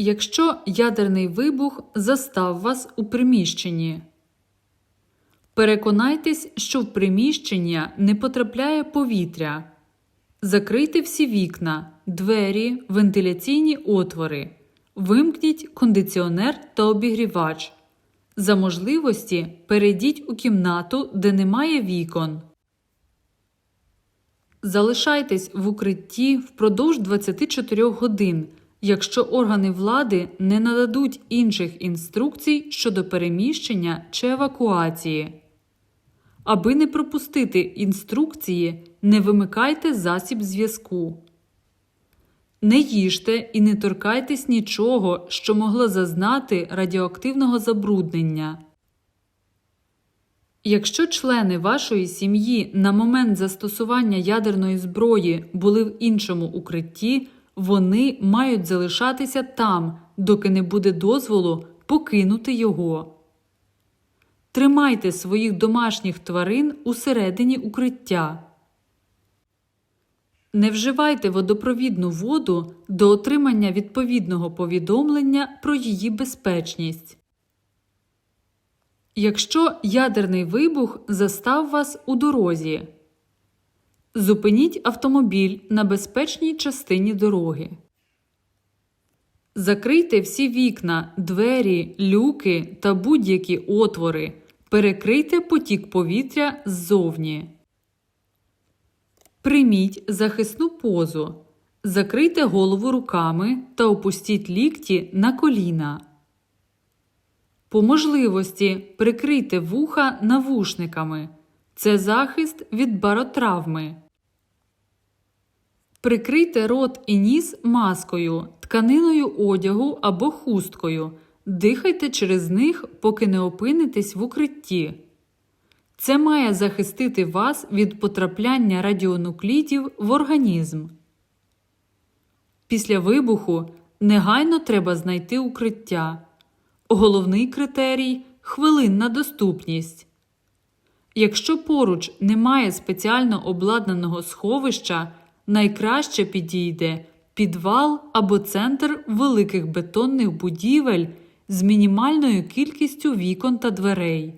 Якщо ядерний вибух застав вас у приміщенні, переконайтесь, що в приміщення не потрапляє повітря. Закрийте всі вікна, двері, вентиляційні отвори. Вимкніть кондиціонер та обігрівач. За можливості перейдіть у кімнату, де немає вікон. Залишайтесь в укритті впродовж 24 годин, якщо органи влади не нададуть інших інструкцій щодо переміщення чи евакуації. Аби не пропустити інструкції, не вимикайте засіб зв'язку. Не їжте і не торкайтесь нічого, що могло зазнати радіоактивного забруднення. Якщо члени вашої сім'ї на момент застосування ядерної зброї були в іншому укритті, вони мають залишатися там, доки не буде дозволу покинути його. Тримайте своїх домашніх тварин усередині укриття. Не вживайте водопровідну воду до отримання відповідного повідомлення про її безпечність. Якщо ядерний вибух застав вас у дорозі, зупиніть автомобіль на безпечній частині дороги. Закрийте всі вікна, двері, люки та будь-які отвори. Перекрийте потік повітря ззовні. Прийміть захисну позу. Закрийте голову руками та опустіть лікті на коліна. По можливості прикрийте вуха навушниками. Це захист від баротравми. Прикрийте рот і ніс маскою, тканиною одягу або хусткою. Дихайте через них, поки не опинитесь в укритті. Це має захистити вас від потрапляння радіонуклідів в організм. Після вибуху негайно треба знайти укриття. Головний критерій хвилинна доступність. Якщо поруч немає спеціально обладнаного сховища, найкраще підійде підвал або центр великих бетонних будівель з мінімальною кількістю вікон та дверей.